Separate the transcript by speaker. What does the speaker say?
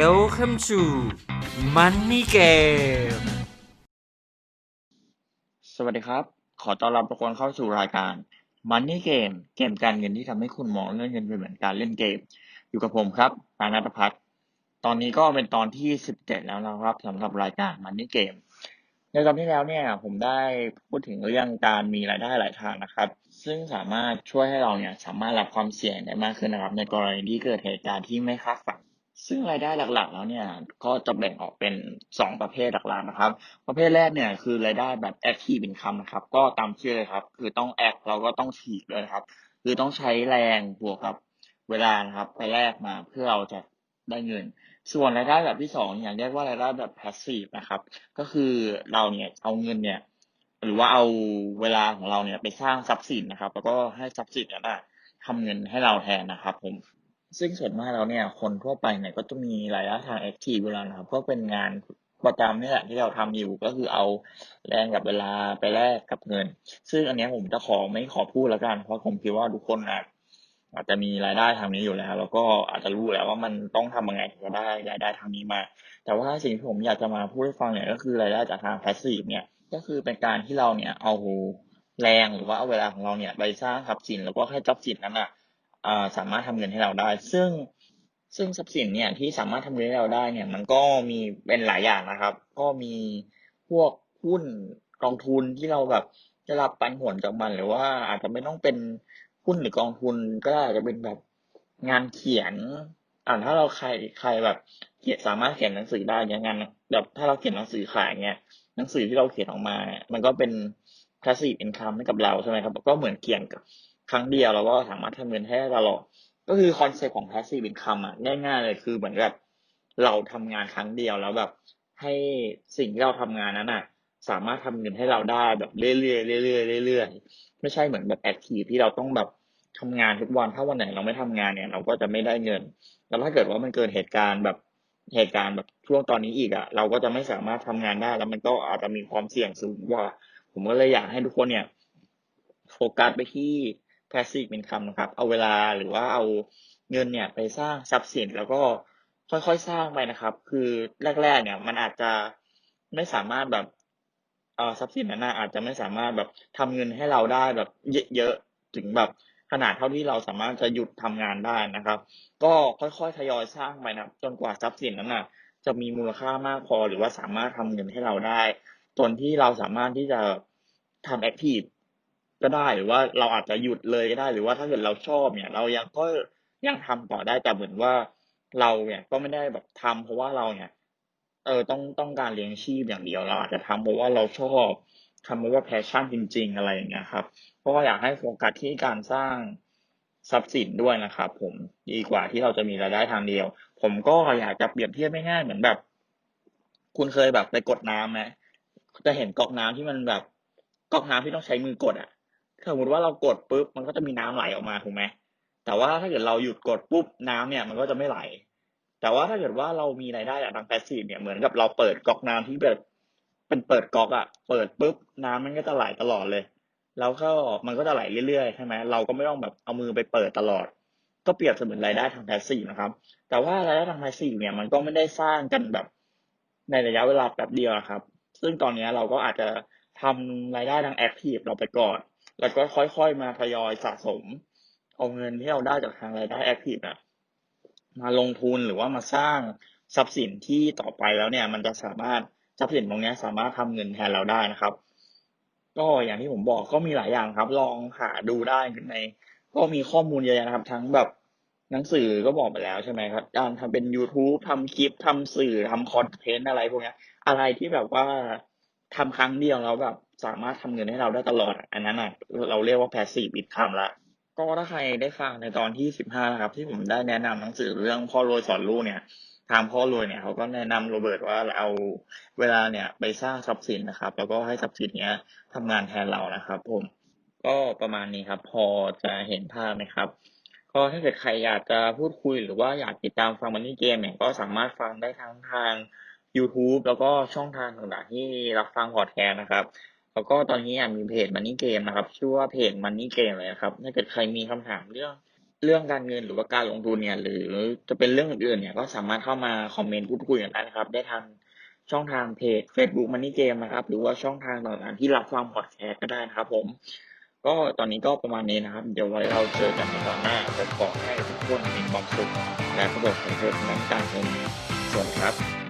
Speaker 1: Welcome to Money Game
Speaker 2: สวัสดีครับ ขอต้อนรับทุกคนเข้าสู่รายการ Money Game เกมการเงินที่ทำให้คุณมองเรื่องเงินเป็นเหมือนการเล่นเกม อยู่กับผมครับปานัทพัฒน์ตอนนี้ก็เป็นตอนที่ 17 แล้วนะครับสำหรับรายการ Money Game ในตอนที่แล้วเนี่ยผมได้พูดถึงเรื่องการมีรายได้หลายทางนะครับ ซึ่งสามารถช่วยให้เราเนี่ยสามารถรับความเสี่ยงได้มากขึ้นนะครับ ในกรณีที่เกิดเหตุการณ์ที่ไม่คาดฝัน ซึ่งรายได้หลักๆ แล้วเนี่ยก็จะแบ่งออกเป็น 2 ประเภทหลักๆนะครับ ประเภทแรกเนี่ยคือรายได้แบบ active income นะครับ ก็ตามชื่อเลยครับ คือต้อง act เราก็ต้องฉีกด้วยครับ คือต้องใช้แรงบวกกับเวลานะครับ ไปแลกมาเพื่อเราจะได้เงิน ส่วนรายได้แบบที่สองเนี่ยเรียกว่ารายได้แบบ passive นะครับ ก็คือเราเนี่ยเอาเงินเนี่ยหรือว่าเอาเวลาของเราเนี่ยไปสร้างทรัพย์สินนะครับ แล้วก็ให้ทรัพย์สินนั้นทำเงินให้เราแทนนะครับผม ซึ่งส่วนมากแล้วเนี่ย คนทั่วไปเนี่ยก็จะมีรายได้ทางแอคทีฟเวลานะครับก็เป็นงานประจำนี่แหละที่เราทำอยู่ก็คือเอาแรงกับเวลาไปแลกกับเงิน ซึ่งอันเนี้ยผมจะขอไม่ขอพูดแล้วกัน เพราะผมคิดว่าทุกคนอาจอาจจะมีรายได้ทางนี้อยู่แล้ว แล้วก็อาจจะรู้แล้วว่ามันต้องทำยังไงถึงจะได้รายได้ทางนี้มา แต่ว่าสิ่งที่ผมอยากจะมาพูดให้ฟังเนี่ยก็คือรายได้จากทางแพสซีฟเนี่ยก็คือเป็นการที่เราเนี่ยเอาแรงหรือว่าเอาเวลาของเราเนี่ยไปสร้างทรัพย์สินแล้วก็ให้ทรัพย์สินนั้นอะอ่า สามารถทำเงินให้เราได้ ซึ่งซึ่งทรัพย์สินเนี่ยที่สามารถทำเงินให้เราได้เนี่ย มันก็มีเป็นหลายอย่างนะครับ ก็มีพวกหุ้นกองทุนที่เราแบบได้รับปันผลจากมันหรือว่าอาจจะไม่ต้องเป็นหุ้นหรือกองทุนก็อาจจะเป็นแบบงานเขียนอ่าถ้าเราใครใครแบบเขียนสามารถเขียนหนังสือได้เนี่ยงานแบบถ้าเราเขียนหนังสือขายเนี่ยหนังสือที่เราเขียนออกมาเนี่ยมันก็เป็น passive income ให้กับเราใช่ไหมครับ ก็เหมือนเขียน ครั้งเดียวเราก็สามารถทำเงินให้ได้ตลอด ก็คือคอนเซ็ปต์ของ passive income อะง่ายๆเลยคือเหมือนกับเราทำงานครั้งเดียวแล้วแบบให้สิ่งที่เราทำงานนั้นอะสามารถทำเงินให้เราได้แบบเรื่อยๆเรื่อยๆเรื่อยๆไม่ใช่เหมือนแบบแอคทีฟที่เราต้องแบบทำงานทุกวันถ้าวันไหนเราไม่ทำงานเนี่ย เราก็จะไม่ได้เงิน แล้วถ้าเกิดว่ามันเกิดเหตุการณ์แบบเหตุการณ์แบบช่วงตอนนี้อีกอะ เราก็จะไม่สามารถทำงานได้ แล้วมันก็อาจจะมีความเสี่ยงสูงกว่า ผมก็เลยอยากให้ทุกคนเนี่ย โฟกัสไปที่ passive income นะครับ เอาเวลาหรือว่าเอาเงินเนี่ยไปสร้างทรัพย์สินแล้วก็ค่อยๆสร้างไปนะครับ คือแรก ๆ เนี่ยมันอาจจะไม่สามารถแบบเอ่อทรัพย์สินนั้นอาจจะไม่สามารถแบบทำเงินให้เราได้แบบเยอะๆถึงแบบขนาดเท่าที่เราสามารถจะหยุดทำงานได้นะครับ ก็ค่อยๆทยอยสร้างไปนะจนกว่าทรัพย์สินนั้นน่ะจะมีมูลค่ามากพอหรือว่าสามารถทำเงินให้เราได้จนที่เราสามารถที่จะทำแอคทีฟ ก็ได้หรือว่าเราอาจจะหยุดเลยก็ได้ หรือว่าถ้าเกิดเราชอบเนี่ย เรายังก็ยังทำต่อได้แต่เหมือนว่าเราเนี่ยก็ไม่ได้แบบทำเพราะว่าเราเนี่ย เออต้องต้องการเลี้ยงชีพอย่างเดียวเราอาจจะทำเพราะว่าเราชอบทำเพราะว่าแพชชั่นจริง ๆ อะไรอย่างเงี้ยครับ เพราะว่าอยากให้โฟกัสที่การสร้างทรัพย์สินด้วยนะครับผมดีกว่าที่เราจะมีรายได้ทางเดียว ผมก็อยากจะเปรียบเทียบไม่ง่ายเหมือนแบบ คุณเคยแบบไปกดน้ำไหมจะเห็นก๊อกน้ำที่มันแบบก๊อกน้ำที่ต้องใช้มือกดอะ สมมติว่าเรากดปุ๊บมันก็จะมีน้ำไหลออกมาถูกไหมแต่ว่าถ้าเกิดเราหยุดกดปุ๊บน้ำเนี่ยมันก็จะไม่ไหล แต่ว่าถ้าเกิดว่าเรามีรายได้จากทางแพสซีฟเนี่ยเหมือนกับเราเปิดก๊อกน้ำที่แบบเป็นเปิดก๊อกอะเปิดปุ๊บน้ำมันก็จะไหลตลอดเลย แล้วก็มันก็จะไหลเรื่อยๆใช่ไหมเราก็ไม่ต้องแบบเอามือไปเปิดตลอด ก็เปรียบเสมือนรายได้ทางแพสซีฟนะครับ แต่ว่ารายได้ทางแพสซีฟเนี่ยมันก็ไม่ได้สร้างกันแบบในระยะเวลาแป๊บเดียวครับ ซึ่งตอนนี้เราก็อาจจะทำรายได้ทางแอคทีฟเราไปก่อน แล้วก็ค่อยๆมาทยอยสะสม เอาเงินที่เราได้จากทางรายได้แอคทีฟนะมาลงทุนหรือว่ามาสร้างทรัพย์สินที่ต่อไปแล้วเนี่ย มันจะสามารถทรัพย์สินตรงนี้สามารถทำเงินแทนเราได้นะครับ ก็อย่างที่ผมบอกก็มีหลายอย่างครับ ลองหาดูได้ใน ก็มีข้อมูลเยอะนะครับ ทั้งแบบหนังสือก็บอกไปแล้วใช่ไหมครับการทำเป็น YouTube ทำคลิปทำสื่อทำคอนเทนต์อะไรพวกนี้อะไรที่แบบว่า ทำครั้งเดียวแล้วแบบสามารถทำเงินให้เราได้ตลอด อันนั้นอะเราเรียกว่า passive income ละก็ถ้าใครได้ฟังในตอนที่สิบห้านะครับ ที่ผมได้แนะนำหนังสือเรื่องพ่อรวยสอนลูกเนี่ย ทางพ่อรวยเนี่ยเขาก็แนะนำโรเบิร์ตว่าเอาเวลาเนี่ยไปสร้างทรัพย์สินนะครับ แล้วก็ให้ทรัพย์สินเนี้ยทำงานแทนเรานะครับ ผม ก็ประมาณนี้ครับ พอจะเห็นภาพไหมครับก็ถ้าเกิดใครอยากจะพูดคุยหรือว่าอยากติดตามฟังมันนี่เกมเนี่ยก็สามารถฟังได้ทั้งทาง YouTube แล้วก็ช่องทางต่างๆที่รับฟังพอดแคสต์นะครับ แล้วก็ตอนนี้มีเพจมันนี่เกมนะครับ ชื่อว่าเพจมันนี่เกมเลยนะครับถ้าเกิดใครมีคำถามเรื่องเรื่องการเงินหรือว่าการลงทุนเนี่ย หรือจะเป็นเรื่องอื่นๆเนี่ยก็สามารถเข้ามาคอมเมนต์พูดคุยกันได้นะครับ ได้ทางช่องทางเพจ Facebook Money Game นะครับ หรือว่าช่องทางต่างๆที่รับฟังพอดแคสต์ก็ได้นะครับผม ก็ตอนนี้ก็ประมาณนี้นะครับ เดี๋ยวไว้เราเจอกันในตอนหน้าผมขอให้ทุกคนมีความสุขและประสบความสำเร็จในการเงินส่วัสดีครับ